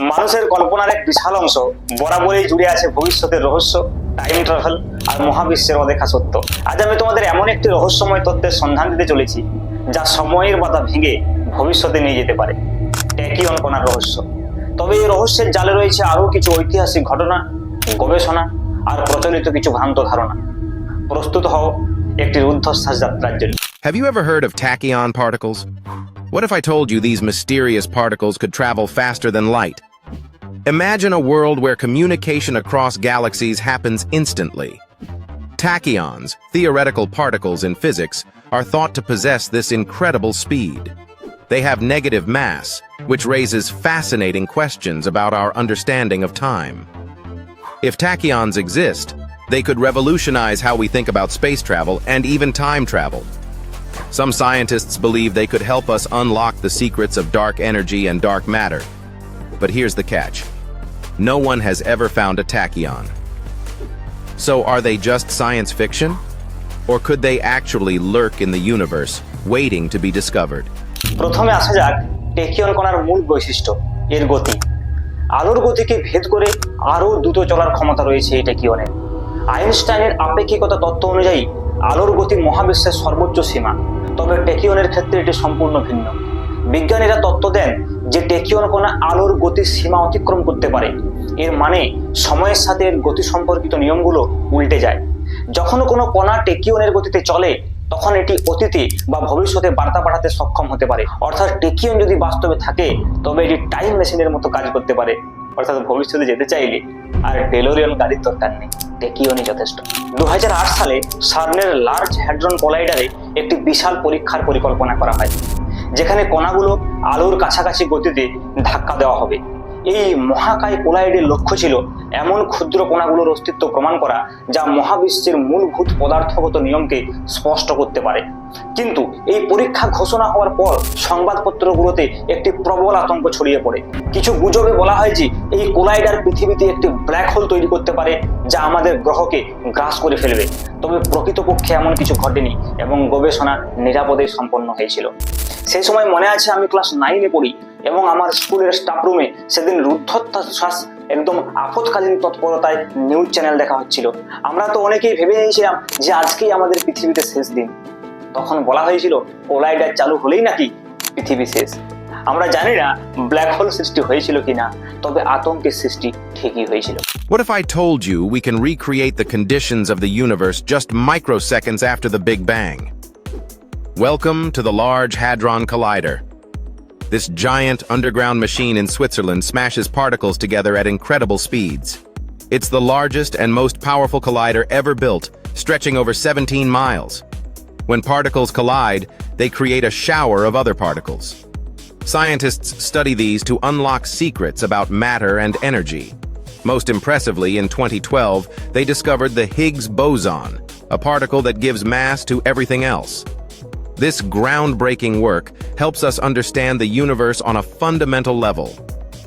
মানুষের কল্পনার এক বিশাল অংশ। বরাবরই জুড়ে আছে ভবিষ্যতের রহস্য টাইম ট্রাভেল আর মহাবিশ্বের অদেখা সত্য। আজ আমি তোমাদের এমন একটি রহস্যময় তত্ত্বের সন্ধান দিতে চলেছি, যা সময়ের বাধা ভেঙে ভবিষ্যতে নিয়ে যেতে পারে। ট্যাকিয়ন কণার রহস্য। তবে এই রহস্যের জালে রয়েছে আরও কিছু ঐতিহাসিক ঘটনা, গবেষণা আর প্রচলিত কিছু ভ্রান্ত ধারণা। প্রস্তুত হও একটি রুদ্ধশ্বাস যাত্রার জন্য। Have you ever heard of tachyon particles? What if I told you these mysterious particles could travel faster than light? Imagine a world where communication across galaxies happens instantly. Tachyons, theoretical particles in physics, are thought to possess this incredible speed. They have negative mass, which raises fascinating questions about our understanding of time. If tachyons exist, they could revolutionize how we think about space travel and even time travel. Some scientists believe they could help us unlock the secrets of dark energy and dark matter. But here's the catch. No one has ever found a tachyon. So are they just science fiction? Or could they actually lurk in the universe, waiting to be discovered? প্রথমে আসা যাক টেকিয়ন কণার মূল বৈশিষ্ট্য এর গতি আলোর গতিকে ভেদ করে আরও দ্রুত চলার ক্ষমতা রয়েছে এই টেকিয়নের আইনস্টাইনের আপেক্ষিকতা তত্ত্ব অনুযায়ী আলোর গতি মহাবিশ্বের সর্বোচ্চ সীমা তবে টেকিয়নের ক্ষেত্রে এটি সম্পূর্ণ ভিন্ন। বিজ্ঞানীরা তত্ত্ব দেন যে টেকিয়ন কণা আলোর গতির সীমা অতিক্রম করতে পারে। এর মানে সময়ের সাথে এর গতি সম্পর্কিত নিয়মগুলো উল্টে যায়। যখন কোনো কণা টেকিয়নের গতিতে চলে, তখন এটি অতীতে বা ভবিষ্যতে বার্তা পাঠাতে সক্ষম হতে পারে। অর্থাৎ টেকিয়ন যদি বাস্তবে থাকে, তবে এটি টাইম মেশিনের মতো কাজ করতে পারে। অর্থাৎ ভবিষ্যতে যেতে চাইলে, আর ডেলোরিয়ান গাড়ির দরকার নেই। টেকিয়নই যথেষ্ট। দু হাজার আট সালে সার্নের লার্জ হ্যাড্রন কোলাইডারে একটি বিশাল পরীক্ষার পরিকল্পনা করা হয়, যেখানে কণাগুলো আলোর কাছাকাছি গতিতে ধাক্কা দেওয়া হবে। এই মহাকায় কোলাইডের লক্ষ্য ছিল এমন ক্ষুদ্র কণাগুলোর অস্তিত্ব প্রমাণ করা যা মহাবিশ্বের মূলভূত পদার্থগত নিয়মকে স্পষ্ট করতে পারে। কিন্তু এই পরীক্ষা ঘোষণা হওয়ার পর সংবাদপত্রগুলোতে একটি প্রবল আতঙ্ক ছড়িয়ে পড়ে। কিছু গুজবে বলা হয় যে এই কোলাইডার পৃথিবীতে একটি ব্ল্যাক হোল তৈরি করতে পারে যা আমাদের গ্রহকে গ্রাস করে ফেলবে। তবে প্রকৃতপক্ষে এমন কিছু ঘটেনি এবং গবেষণা নিরাপদে সম্পন্ন হয়েছিল। সেই সময় মনে আছে আমি ক্লাস নাইনে পড়ি। এবং আমার স্কুলের স্টাফ রুমে সেদিন রুদ্ধশ্বাস একদম আপৎকালীন তৎপরতায় নিউজ চ্যানেল দেখা হচ্ছিল আমরা তো অনেকেই ভেবে নিয়েছিলাম যে আজকেই আমাদের পৃথিবীতে শেষ দিন তখন বলা হয়েছিল কোলাইডার চালু হলেই নাকি পৃথিবী শেষ আমরা জানি না ব্ল্যাক হোল সৃষ্টি হয়েছিল কিনা, তবে আতঙ্কের সৃষ্টি ঠিকই হয়েছিল What if I told you we can recreate the conditions of the universe just microseconds after the Big Bang? Welcome to the Large Hadron Collider. This giant underground machine in Switzerland smashes particles together at incredible speeds. It's the largest and most powerful collider ever built, stretching over 17 miles. When particles collide, they create a shower of other particles. Scientists study these to unlock secrets about matter and energy. Most impressively, in 2012, they discovered the Higgs boson, a particle that gives mass to everything else. This groundbreaking work helps us understand the universe on a fundamental level.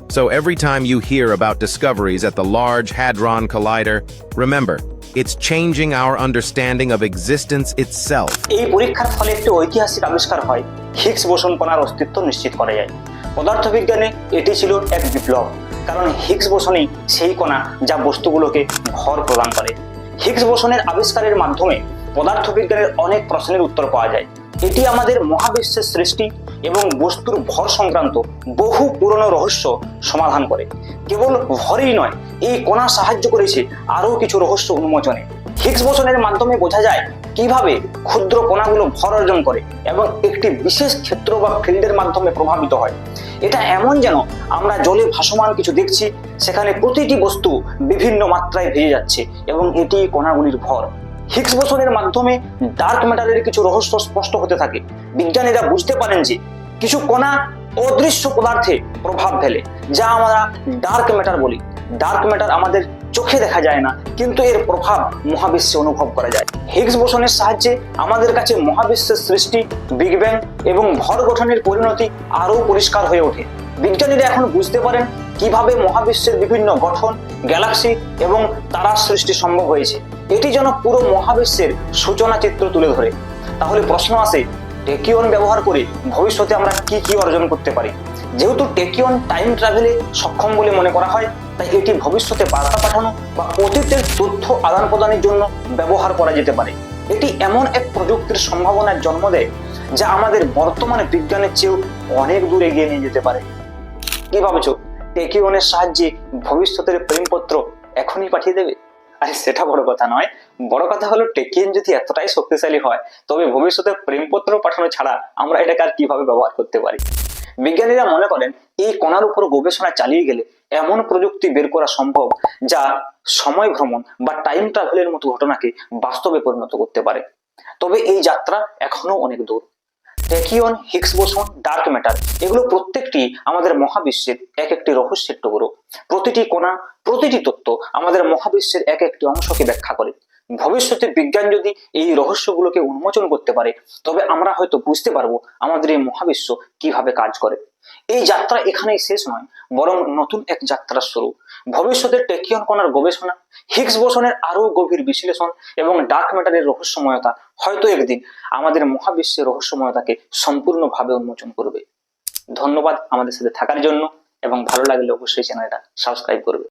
So every time you hear about discoveries at the Large Hadron Collider, remember, it's changing our understanding of existence itself. এই পরীক্ষার ফলে একটি ঐতিহাসিক আবিষ্কার হয় Higgs boson কণার অস্তিত্ব নিশ্চিত করা যায় পদার্থবিজ্ঞানে এটি ছিল এক বিপ্লব কারণ হিগস বোসনই সেই কণা যা বস্তুগুলোকে ভর প্রদান করে হিগস বোসনের আবিষ্কারের মাধ্যমে পদার্থবিজ্ঞানের অনেক প্রশ্নের উত্তর পাওয়া যায় এটি আমাদের মহাবিশ্বের সৃষ্টি এবং বস্তুর ভর সংক্রান্ত বহু পুরনো রহস্য সমাধান করে। কেবল ভরই নয়, এই কণা সাহায্য করেছে আরও কিছু রহস্য উন্মোচনে। হিগস বোসনের মাধ্যমে বোঝা যায় কীভাবে ক্ষুদ্র কণাগুলো ভর অর্জন করে এবং একটি বিশেষ ক্ষেত্র বা ফিল্ডের মাধ্যমে প্রভাবিত হয়। এটা এমন যেন আমরা জলে ভাসমান কিছু দেখছি, সেখানে প্রতিটি বস্তু বিভিন্ন মাত্রায় ভেজে যাচ্ছে এবং এটি কণাগুলির ভর। হিগস বোসনের মাধ্যমে ডার্ক ম্যাটারের কিছু রহস্য স্পষ্ট হতে থাকে। বিজ্ঞানীরা বুঝতে পারেন যে কিছু কণা অদৃশ্য পদার্থে প্রভাব ফেলে যা আমরা ডার্ক ম্যাটার বলি। ডার্ক ম্যাটার আমাদের চোখে দেখা যায় না কিন্তু এর প্রভাব মহাবিশ্বে অনুভব করা যায়। হিগস বোসনের সাহায্যে আমাদের কাছে মহাবিশ্বের সৃষ্টি বিগ ব্যাং এবং ভর গঠনের পরিণতি আরও পরিষ্কার হয়ে ওঠে। বিজ্ঞানীরা এখন বুঝতে পারেন কীভাবে মহাবিশ্বের বিভিন্ন গঠন গ্যালাক্সি এবং তারার সৃষ্টি সম্ভব হয়েছে। এটি যেন পুরো মহাবিশ্বের সূচনা চিত্র তুলে ধরে। তাহলে প্রশ্ন আসে, টেকিওন ব্যবহার করে ভবিষ্যতে আমরা কি কি অর্জন করতে পারি? যেহেতু টেকিওন টাইম ট্রাভেলে সক্ষম বলে মনে করা হয়, তাই এটি ভবিষ্যতে বার্তা পাঠানো বা অতীতের তথ্য আদান প্রদানের জন্য ব্যবহার করা যেতে পারে। এটি এমন এক প্রযুক্তির সম্ভাবনার জন্ম দেয়, যা আমাদের বর্তমানে বিজ্ঞানের চেয়েও অনেক দূর এগিয়ে নিয়ে যেতে পারে। কি ভাবছ? টেকিওনের সাহায্যে ভবিষ্যতের প্রেমপত্র এখনই পাঠিয়ে দেবে? আরে, সেটা বড় কথা নয়। বড় কথা হলো টেকিয়ন যদি এতটাই শক্তিশালী হয়, তবে ভবিষ্যতে প্রেমপত্র পাঠানো ছাড়া আমরা এটাকে আর কীভাবে ব্যবহার করতে পারি? বিজ্ঞানীরা মনে করেন, এই কণার উপর গবেষণা চালিয়ে গেলে এমন প্রযুক্তি বের করা সম্ভব যা সময় ভ্রমণ বা টাইম ট্রাভেলের মতো ঘটনাকে বাস্তবে পরিণত করতে পারে। তবে এই যাত্রা এখনও অনেক দূর। Tachyon Higgs boson, dark matter, এগুলো প্রত্যেকটি আমাদের মহাবিশ্বের এক একটি রহস্যের টুকরো। প্রতিটি কোণা, প্রতিটি তত্ত্ব আমাদের মহাবিশ্বের এক একটি অংশকে ব্যাখ্যা করে। ভবিষ্যতে বিজ্ঞান যদি এই রহস্যগুলোকে উন্মোচন করতে পারে, তবে আমরা হয়তো বুঝতে পারব আমাদের এই মহাবিশ্ব কীভাবে কাজ করে। এই যাত্রা এখানেই শেষ নয়, বরং নতুন এক যাত্রার শুরু। ভবিষ্যতের টেকিয়ন কণার গবেষণা, হিগস বোসনের আরও গভীর বিশ্লেষণ এবং ডার্ক ম্যাটারের রহস্যময়তা হয়তো একদিন আমাদের মহাবিশ্বের রহস্যময়তাকে সম্পূর্ণভাবে উন্মোচন করবে। ধন্যবাদ আমাদের সাথে থাকার জন্য এবং ভালো লাগলে অবশ্যই চ্যানেলটা সাবস্ক্রাইব করবে।